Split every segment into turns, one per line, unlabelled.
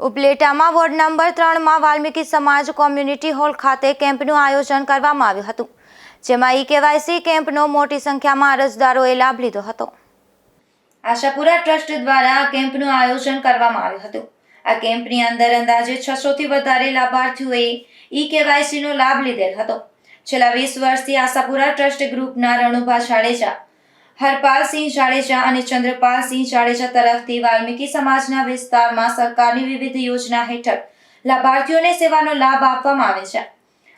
ઉપલેટામાં ward number ત્રણમાં વાલ્મીકી સમાજ community hall ખાતે કેમ્પનું આયોજન કરવામાં આવ્યું હતું. જેમાં ઈ કેવાયસી કેમ્પનો મોટી સંખ્યામાં અરજદારોએ લાભ લીધો હતો. આશાપુરા ટ્રસ્ટ દ્વારા કેમ્પનું આયોજન કરવામાં આવ્યું હતું. આ કેમ્પની અંદર અંદાજે છસો થી વધારે લાભાર્થીઓએ ઈ કેવાયસીનો લાભ લીધેલ હતો. છેલ્લા વીસ વર્ષથી આશાપુરા ટ્રસ્ટ ગ્રુપના રણુભા જાડેજા હરપાલસિંહ જાડેજા અને ચંદ્રપાલસિંહ જાડેજા તરફથી વાલ્મીકી સમાજના વિસ્તારમાં સરકારની વિવિધ યોજના હેઠળ લાભાર્થીઓને સેવાનો લાભ આપવામાં આવે છે.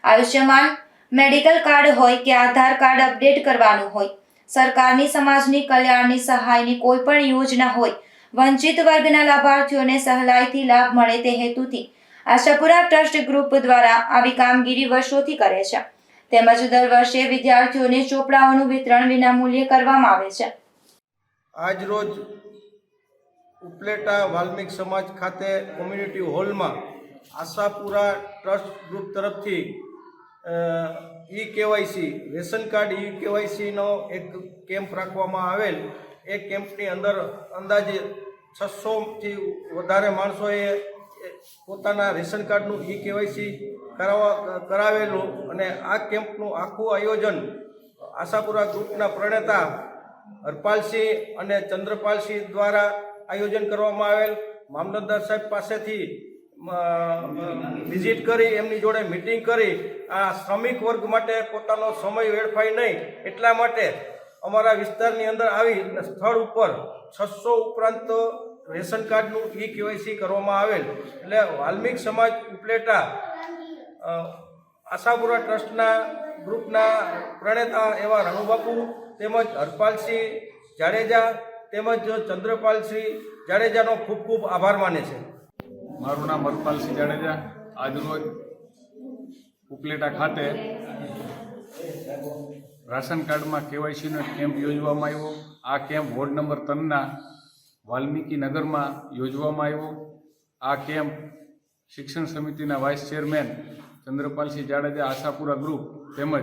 આયુષ્યમાન મેડિકલ કાર્ડ હોય કે આધાર કાર્ડ અપડેટ કરવાનું હોય, સરકારની સમાજની કલ્યાણની સહાયની કોઈ પણ યોજના હોય, વંચિત વર્ગના લાભાર્થીઓને સહેલાઈથી લાભ મળે તે હેતુથી આશાપુરા ટ્રસ્ટ ગ્રુપ દ્વારા આવી કામગીરી વર્ષોથી કરે છે. તેમજ દર વર્ષે વિદ્યાર્થીઓને ચોપડાઓનું વિતરણ વિનામૂલ્યે કરવામાં આવે છે.
આજ રોજ ઉપલેટા વાલ્મીક સમાજ ખાતે કોમ્યુનિટી હોલમાં આશાપુરા ટ્રસ્ટ ગ્રુપ તરફથી e KYC ration card e કેવાયસીનો એક કેમ્પ રાખવામાં આવેલ. એ કેમ્પની અંદર અંદાજે છસોથી વધારે માણસોએ પોતાના રેશન કાર્ડનું ઈ કેવાયસી કરાવવા, કરાવેલું અને આ કેમ્પનું આખું આયોજન આશાપુરા ગ્રુપના પ્રણેતા હરપાલસિંહ અને ચંદ્રપાલસિંહ દ્વારા આયોજન કરવામાં આવેલ. મામલતદાર સાહેબ પાસેથી વિઝિટ કરી, એમની જોડે મિટિંગ કરી. આ શ્રમિક વર્ગ માટે પોતાનો સમય વેડફાય નહીં એટલા માટે અમારા વિસ્તારની અંદર આવી સ્થળ ઉપર છસો ઉપરાંત રેશન કાર્ડનું ઈ કેવાયસી કરવામાં આવેલ. એટલે વાલ્મીક સમાજ ઉપલેટા આશાપુરા ટ્રસ્ટના ગ્રુપના પ્રણેતા એવા રણુબાપુ તેમજ હરપાલસિંહ જાડેજા તેમજ ચંદ્રપાલસિંહ જાડેજાનો ખૂબ ખૂબ આભાર માને છે.
મારું નામ હરપાલસિંહ જાડેજા. આજરોજ ઉપલેટા ખાતે રાશન કાર્ડમાં કેવાયસીનો કેમ્પ યોજવામાં આવ્યો. આ કેમ્પ વોર્ડ નંબર ત્રણના વાલ્મીકી નગરમાં યોજવામાં આવ્યો. આ કેમ્પ શિક્ષણ સમિતિના vice chairman Chandrapalsinh Jadeja Ashapura group તેમજ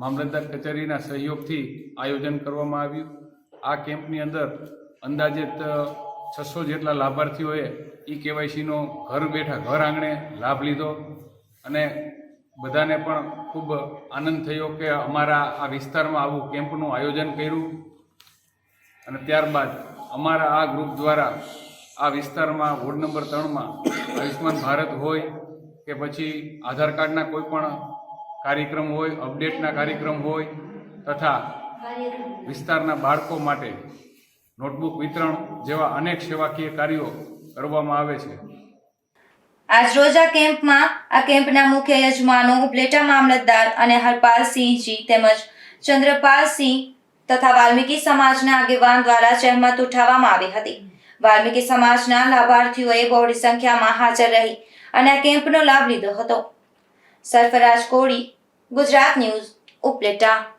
મામલતદાર કચેરીના સહયોગથી આયોજન કરવામાં આવ્યું. આ કેમ્પની અંદર અંદાજિત છસો જેટલા લાભાર્થીઓએ ઈ કેવાયસીનો ઘર બેઠા ઘર આંગણે લાભ લીધો અને બધાને પણ ખૂબ આનંદ થયો કે અમારા આ વિસ્તારમાં આવું કેમ્પનું આયોજન કર્યું. અને ત્યારબાદ અમારા આ ગ્રુપ દ્વારા આ વિસ્તારમાં વોર્ડ નંબર ત્રણમાં આયુષ્માન ભારત હોય કે પછી આધાર કાર્ડના કોઈ પણ કાર્યક્રમ હોય, અપડેટના કાર્યક્રમ હોય તથા વિસ્તારના બાળકો માટે નોટબુક વિતરણ જેવા અનેક સેવાકીય કાર્યો કરવામાં આવે છે.
આજરોજ આ કેમ્પમાં, આ કેમ્પના મુખ્ય યજમાનો ઉપલેટા મામલતદાર અને હરપાલસિંહજી તેમજ ચંદ્રપાલસિંહ તથા વાલ્મીકી સમાજના આગેવાન દ્વારા જહેમત ઉઠાવવામાં આવી હતી. વાલ્મીકી સમાજના લાભાર્થીઓએ બહોળી સંખ્યામાં હાજર રહી અને આ કેમ્પનો લાભ લીધો હતો. સરફરાજ કોળી, ગુજરાત ન્યૂઝ, ઉપલેટા.